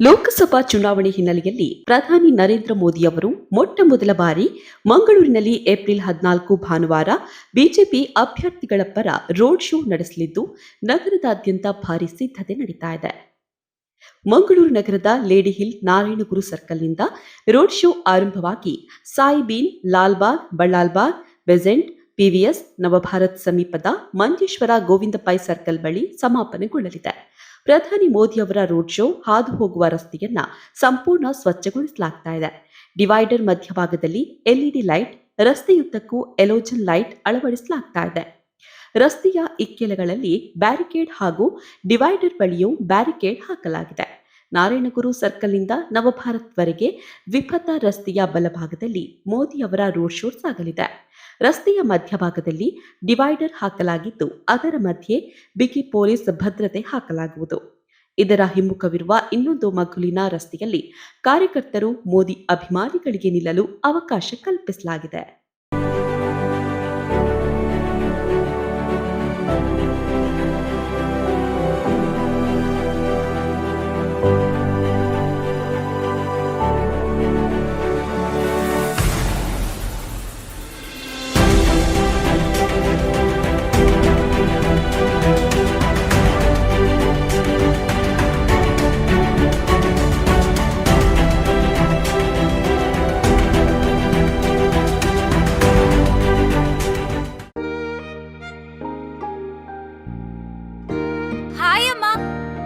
ಲೋಕಸಭಾ ಚುನಾವಣೆ ಹಿನ್ನೆಲೆಯಲ್ಲಿ ಪ್ರಧಾನಿ ನರೇಂದ್ರ ಮೋದಿ ಅವರು ಮೊಟ್ಟ ಮೊದಲ ಬಾರಿ ಮಂಗಳೂರಿನಲ್ಲಿ ಏಪ್ರಿಲ್ ಹದಿನಾಲ್ಕು ಭಾನುವಾರ ಬಿಜೆಪಿ ಅಭ್ಯರ್ಥಿಗಳ ಪರ ರೋಡ್ ಶೋ ನಡೆಸಲಿದ್ದು, ನಗರದಾದ್ಯಂತ ಭಾರಿ ಸಿದ್ಧತೆ ನಡೀತಾ ಇದೆ. ಮಂಗಳೂರು ನಗರದ ಲೇಡಿ ಹಿಲ್ ನಾರಾಯಣಗುರು ಸರ್ಕಲ್ನಿಂದ ರೋಡ್ ಶೋ ಆರಂಭವಾಗಿ ಸಾಯಿಬೀನ್ ಲಾಲ್ಬಾಗ್ ಬಳ್ಳಾಲ್ಬಾಗ್ ಬೆಸೆಂಟ್ ಪಿವಿಎಸ್ ನವಭಾರತ್ ಸಮೀಪದ ಮಂಜೇಶ್ವರ ಗೋವಿಂದ ಸರ್ಕಲ್ ಬಳಿ ಸಮಾಪನೆಗೊಳ್ಳಲಿದೆ. ಪ್ರಧಾನಿ ಮೋದಿ ಅವರ ರೋಡ್ ಶೋ ಹಾದು ಹೋಗುವ ರಸ್ತೆಯನ್ನ ಸಂಪೂರ್ಣ ಸ್ವಚ್ಛಗೊಳಿಸಲಾಗ್ತಾ ಇದೆ. ಡಿವೈಡರ್ ಮಧ್ಯಭಾಗದಲ್ಲಿ ಎಲ್ಇಡಿ ಲೈಟ್, ರಸ್ತೆಯುದ್ದಕ್ಕೂ ಎಲೋಜನ್ ಲೈಟ್ ಅಳವಡಿಸಲಾಗ್ತಾ ಇದೆ. ರಸ್ತೆಯ ಇಕ್ಕೆಲಗಳಲ್ಲಿ ಬ್ಯಾರಿಕೇಡ್ ಹಾಗೂ ಡಿವೈಡರ್ ಬಳಿಯೂ ಬ್ಯಾರಿಕೇಡ್ ಹಾಕಲಾಗಿದೆ. ನಾರಾಯಣಗುರು ಸರ್ಕಲ್ನಿಂದ ನವಭಾರತ್ವರೆಗೆ ದ್ವಿಪಥ ರಸ್ತೆಯ ಬಲಭಾಗದಲ್ಲಿ ಮೋದಿ ಅವರ ರೋಡ್ ಶೋ ಸಾಗಲಿದೆ. ರಸ್ತೆಯ ಮಧ್ಯಭಾಗದಲ್ಲಿ ಡಿವೈಡರ್ ಹಾಕಲಾಗಿದ್ದು, ಅದರ ಮಧ್ಯೆ ಬಿಗಿ ಪೊಲೀಸ್ ಭದ್ರತೆ ಹಾಕಲಾಗುವುದು. ಇದರ ಹಿಮ್ಮುಖವಿರುವ ಇನ್ನೊಂದು ಮಗುಲಿನ ರಸ್ತೆಯಲ್ಲಿ ಕಾರ್ಯಕರ್ತರು ಮೋದಿ ಅಭಿಮಾನಿಗಳಿಗೆ ನಿಲ್ಲಲು ಅವಕಾಶ ಕಲ್ಪಿಸಲಾಗಿದೆ.